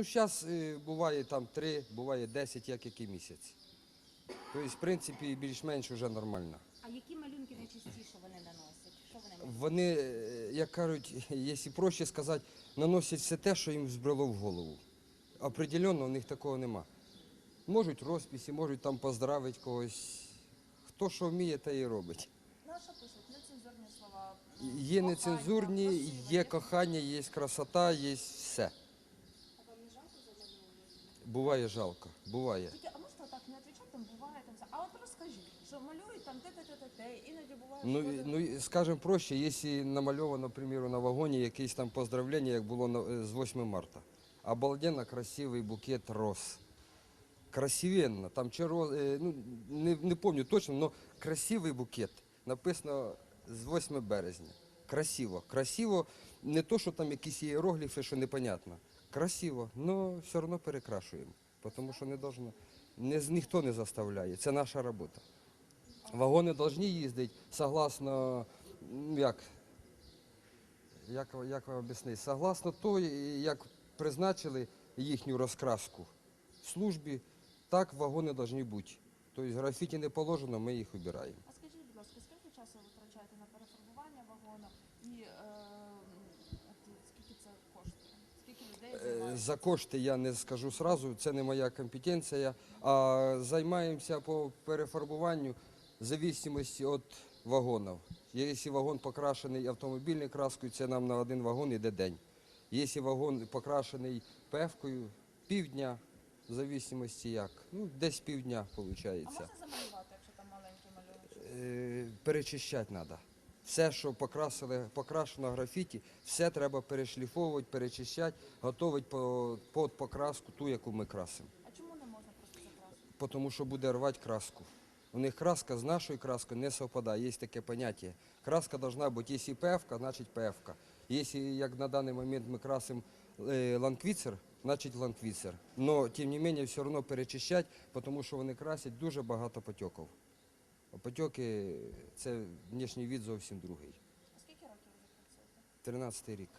Ну, зараз буває там 3, буває 10, як який місяць. Тобто, в принципі, більш-менш вже нормально. А які малюнки найчастіше вони наносять? Що вони? Вони, е, як кажуть, якщо проще сказати, наносять все те, що їм збрело в голову. Определенно у них такого нема. Можуть розписи, можуть там поздравити когось. Хто що вміє, те і робить. Ну, а що пишуть? Нецензурні слова. Є нецензурні, є кохання, є красота, є все. А вам не жалко замальовувати? Буває жалко, буває. Тільки, а можете так не відповідати, там буває там все. А от розкажіть, що малюють там те-те-те-те, іноді буває, Ну, і- ну і, скажем проще, якщо намальовано, наприклад, на вагоні якесь там поздравлення, як було на- е, з 8 марта. Обалденно красивий букет роз. Красивенно, там чи роз, е, ну, не, не пам'ятаю точно, але красивий букет. Написано з 8 березня. Красиво. Красиво, не то, що там якісь іерогліфи, що непонятно. Красиво, але все одно перекрашуємо. Тому що не должно, не, ніхто не заставляє. Це наша робота. Вагони повинні їздити согласно, як, як, як вам об'яснити, согласно того, як призначили їхню розкраску в службі, так вагони повинні бути. Тобто графіті не положено, ми їх обираємо. А скажіть, будь ласка, скільки часу ви витрачаєте на перефарбування вагону і е, скільки це коштує? Скільки людей Е, займається? За кошти я не скажу сразу, це не моя компетенція. А займаємося по перефарбуванню в зависимості від вагонів. Якщо вагон покрашений автомобільною краскою, це нам на один вагон йде день. Якщо вагон покрашений певкою, півдня, в зависимості як. Ну, десь півдня виходить. А можна замалювати, якщо там маленький малюночок? Е, перечищати треба. Все, що покрасили, покрашено графіті, все треба перешліфовувати, перечищати, готувати по, під покраску ту, яку ми красимо. А чому не можна просто закрасити? Тому що буде рвати краску. У них краска з нашою краскою не совпадає, є таке поняття. Краска должна бути, якщо ПФ, значить ПФ. Якщо, як на даний момент ми красимо е, ланквіцер, значить ланквіцер. Но, тим не менше, все одно перечищати, тому що вони красять дуже багато потьоків. Потьоки – це внішній від зовсім другий. А скільки років ви вже працюєте? 13 рік.